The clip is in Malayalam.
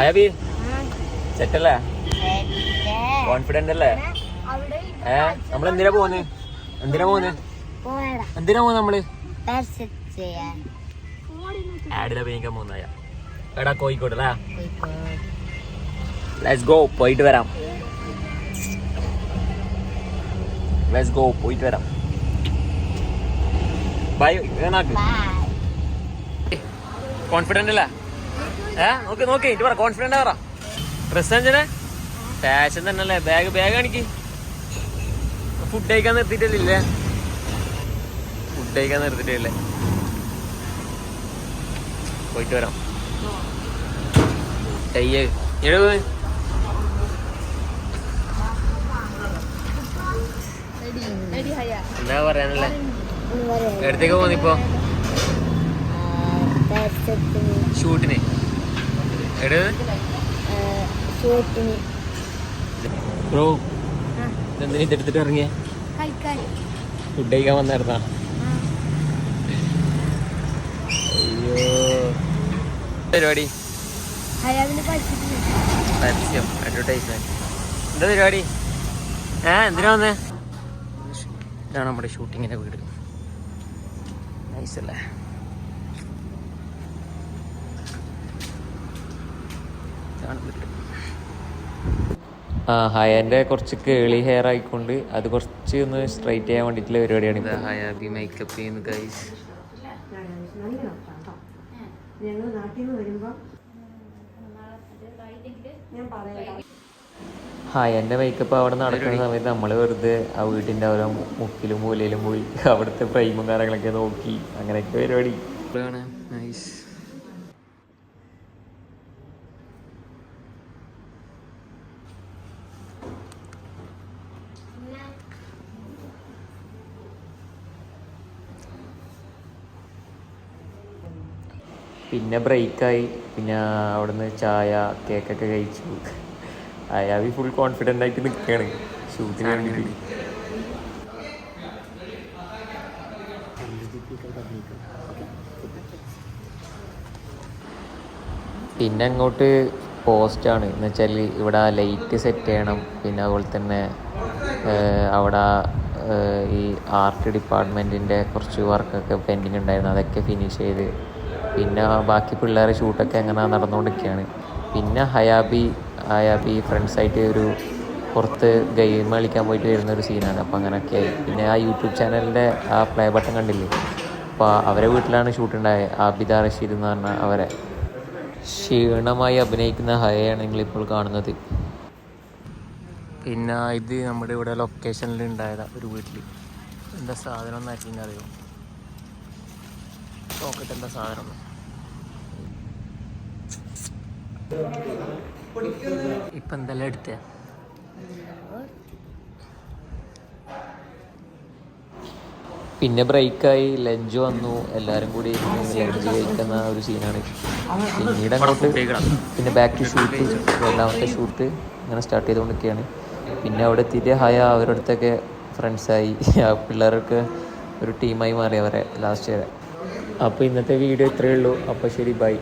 അയബി സെറ്റല്ലേ? കോൺഫിഡന്റ് അല്ലേ ഏ നമ്മൾ എന്തിനാ പോന്ന് എന്തിനാ പോന്ന് എന്തിനാ പോന്ന് നമ്മൾ? ആഡിലെ പേനിക്കാൻ പോകുന്നതായ എടാ കോഴിക്കോട് അല്ലേ? ലെറ്റ്സ് ഗോ പോയിട്ട് വരാം. ലെറ്റ്സ് ഗോ പോയിട്ട് വരാം. ബൈ ഏനാക്ക് ബൈ കോൺഫിഡന്റ് അല്ലേ? ഏ? നോക്ക് നോക്ക് ഇത് പറ കോൺഫിഡന്റ് പറ. ഡ്രസ് അഞ്ചനെ ഫാഷൻ തന്നെ അല്ലേ ബാഗ് ബാഗ് കാണിക്ക്. ഫുഡ് കഴിക്കാൻ നിർത്തിയിട്ടില്ലേ? ഫുഡ് കഴിക്കാൻ നിർത്തിയിട്ടില്ലേ? പോയിട്ട് വരാം. എന്താ പറയാനല്ലേ? എടുത്തേക്ക് പോന്നിപ്പോ? ഷൂട്ടിന്. ബ്രോ എടുത്തിട്ട് ഇതെടുത്തിട്ട് ഇറങ്ങിയ? ഫുഡ് കഴിക്കാൻ വന്നായിരുന്നാ? അയ്യോ. പരിപാടി? പരസ്യം. അഡ്വർടൈസ്മെന്റ്. എന്താ പരിപാടി? ഏ എന്തിനാ വന്നേ? ഇതാണ് നമ്മുടെ ഷൂട്ടിങ്ങിന്റെ വീട്. നൈസ് വീട് ആ കുറച്ച് കേളി ഹെയർ ആയിക്കൊണ്ട് അത് കുറച്ച് ഒന്ന് സ്ട്രൈറ്റ് ചെയ്യാൻ വേണ്ടിയിട്ടുള്ള പരിപാടിയാണ് ഹയാബി മേക്കപ്പ് ചെയ്യുന്നു ഗൈസ് ഞങ്ങൾ നാട്ടിൽ നിന്ന് വരുമ്പോൾ ഞാൻ പറയാം ഹായ് എന്റെ മേക്കപ്പ് അവിടെ നടക്കുന്ന സമയത്ത് നമ്മൾ വെറുതെ ആ വീട്ടിന്റെ ഓരോ മുക്കിലും മൂലയിലും പോയി അവിടുത്തെ ഫ്രെയിമും കാര്യങ്ങളൊക്കെ നോക്കി അങ്ങനെയൊക്കെ പരിപാടി. പിന്നെ ബ്രേക്കായി പിന്നെ അവിടുന്ന് ചായ കേക്കൊക്കെ കഴിച്ചു. അയാവി ഫുൾ കോൺഫിഡന്റ് ആയിട്ട് നിൽക്കുകയാണ് ഷൂട്ടിന് വേണ്ടിയിട്ട് പിന്നെ അങ്ങോട്ട് പോസ്റ്റാണ് എന്ന് വെച്ചാൽ ഇവിടെ ലൈറ്റ് സെറ്റ് ചെയ്യണം. പിന്നെ അതുപോലെ തന്നെ അവിടെ ഈ ആർട്ട് ഡിപ്പാർട്ട്മെന്റിന്റെ കുറച്ച് വർക്കൊക്കെ പെൻഡിങ് ഉണ്ടായിരുന്നു. അതൊക്കെ ഫിനിഷ് ചെയ്ത് പിന്നെ ബാക്കി പിള്ളേരെ ഷൂട്ടൊക്കെ അങ്ങനെ നടന്നുകൊണ്ടിരിക്കുകയാണ്. പിന്നെ ഹയാബി ഹയാബി ഫ്രണ്ട്സായിട്ട് ഒരു പുറത്ത് ഗെയിം കളിക്കാൻ പോയിട്ട് വരുന്ന ഒരു സീനാണ് അപ്പോൾ അങ്ങനെയൊക്കെ പിന്നെ ആ യൂട്യൂബ് ചാനലിന്റെ ആ പ്ലേ ബട്ടൺ കണ്ടില്ലേ? അപ്പോൾ അവരെ വീട്ടിലാണ് ഷൂട്ട് ഉണ്ടായത് ആബിദ റഷീദ് എന്ന് പറഞ്ഞ അവരെ. ക്ഷീണമായി അഭിനയിക്കുന്ന ഹയയാണ് നിങ്ങളിപ്പോൾ കാണുന്നത്. പിന്നെ ഇത് നമ്മുടെ ഇവിടെ ലൊക്കേഷനിൽ ഉണ്ടായതാണ് ഒരു വീട്ടിൽ എന്താ സാധനം എന്ന് ആർക്കെങ്കിലും അറിയോ? നോക്കട്ടെ എന്താ സാധനം ഇപ്പൊ എന്തെല്ലാം എടുത്ത. പിന്നെ ബ്രേക്കായി ലഞ്ച് വന്നു. എല്ലാവരും കൂടി ലഞ്ച് കഴിക്കുന്ന ഒരു സീനാണ് പിന്നീട് അങ്ങോട്ട് പിന്നെ ബാക്ക് ടു ഷൂട്ട് രണ്ടാമത്തെ ഷൂട്ട് അങ്ങനെ സ്റ്റാർട്ട് ചെയ്തുകൊണ്ടൊക്കെയാണ് പിന്നെ അവിടെ എത്തിയിട്ട് ഹായ അവരുടെ അടുത്തൊക്കെ ഫ്രണ്ട്സായി ആ പിള്ളേർക്ക് ഒരു ടീമായി മാറി അവരെ ലാസ്റ്റ് വരെ അപ്പോൾ ഇന്നത്തെ വീഡിയോ ഇത്രയേ ഉള്ളൂ. അപ്പോൾ ശരി ബൈ